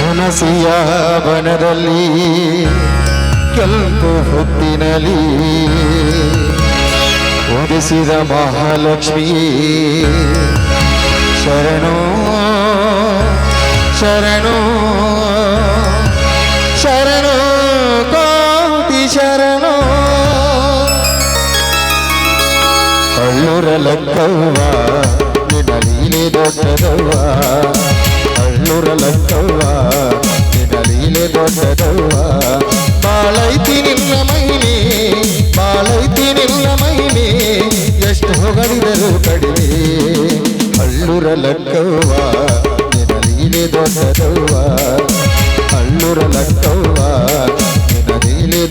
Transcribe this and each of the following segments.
ಹುಣಸಿಯ ಬನದಲ್ಲಿ ಕೆಂಪು ಹೊತ್ತಿನಲ್ಲಿ ಉದಿಸಿದ ಮಹಾಲಕ್ಷ್ಮಿ ಶರಣು ಶರಣು ಶರಣೋ ಕಾಂತಿ ಶರಣೋ. ಅಳ್ಳೂರ ಲಕ್ಕವ್ವ ನಿನ್ನ ಲೀಲೆ ದೊಡ್ಡದವ್ವ. ಅಳ್ಳೂರ ಲಕ್ಕವ್ವ ನಿನ್ನ ಲೀಲೆ ದೊಡ್ಡದವ್ವ. ಬಾಳೈತಿ ನಿನ್ನ ಮೈನೆ ಎಷ್ಟು ಹೊಗಳಿದರು ಕಡಿಮೆ. ಅಳ್ಳೂರ ಲಕ್ಕವ್ವ ನಿನ್ನ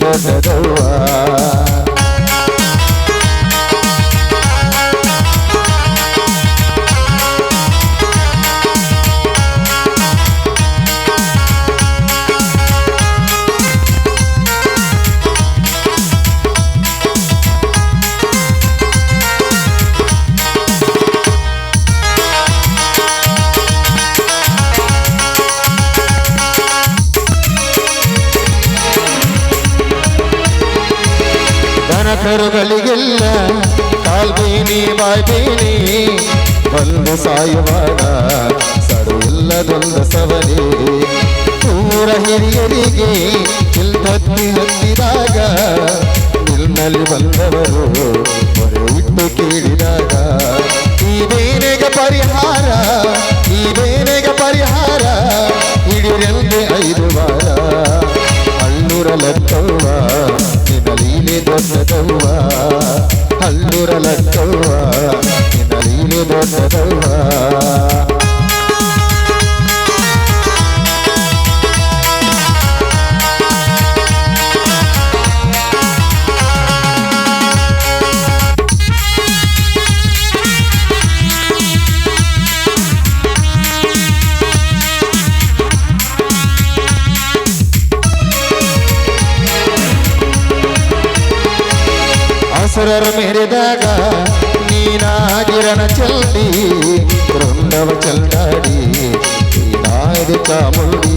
ದೊಡ್ಡದವ್ವ. ಕರುಗಳಿಗೆಲ್ಲ ಕಾಲ್ಬೇನಿ ಬಾಯ್ಬೇನಿ ಒಂದು ಸಾಯುವಾಗ ಸಡು ಇಲ್ಲದೊಂದು ಸವನೆ ಊರ ಹಿರಿಯರಿಗೆ ಇಲ್ದತ್ತಿ ಹತ್ತಿದಾಗ ನಿಲ್ನಲ್ಲಿ ಬಂದವರು ಮೊರೆ ಇಟ್ಟು ಕೇಳಿದಾಗ ಈ ಬೇನೆಗೆ ಪರಿಹಾರ ಈ ಬೇನೆಗೆ ಪರಿಹಾರ ಹಿಡಿರೆಂದೆ ಐದು ವಾರ ಹಳ್ಳೂರ ಲಕ್ಕವ್ವ ನಿನ್ನ ಲೀಲೆ ದೊಡ್ಡದವ್ವ ಹಳ್ಳೂರ ಲಕ್ಕವ್ವ ನಿನ್ನ ಲೀಲೆ ದೊಡ್ಡದವ್ವ ಅಸುರರು ಮೆರೆದಾಗ ನೀನಾಗಿರನ ಚೆಲ್ದಿ ವೃಂದವ ಚೆಲ್ಲಾಡಿ ನೀನಾಯ್ದು ಚಾಮುಂಡಿ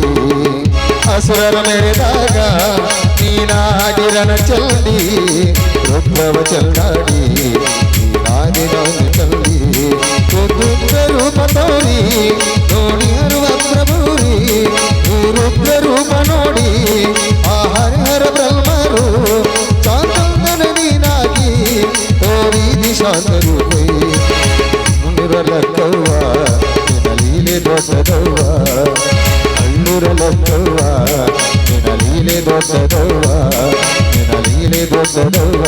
ಅಸುರರು ಮೆರೆದಾಗ ನೀನಾಗಿರನ ಚೆಲ್ದಿ ರುದ್ರವ ಚೆಲ್ಲಾಡಿ ನೀನಾದಿನೊಂದು ಚೆಲ್ದಿ ತೋರಿ ದಿಶಾಂತ ರೂಪೇ ಮುಂದಿರಲಕ್ಕವ್ವ ನಿನ್ನ ಲೀಲೆ ದೊಡ್ಡದವ್ವ ಹಳ್ಳುರಲಕ್ಕವ್ವ ನಿನ್ನ ಲೀಲೆ ದೊಡ್ಡದವ್ವ ನಿನ್ನ ಲೀಲೆ ದೊಡ್ಡದವ್ವ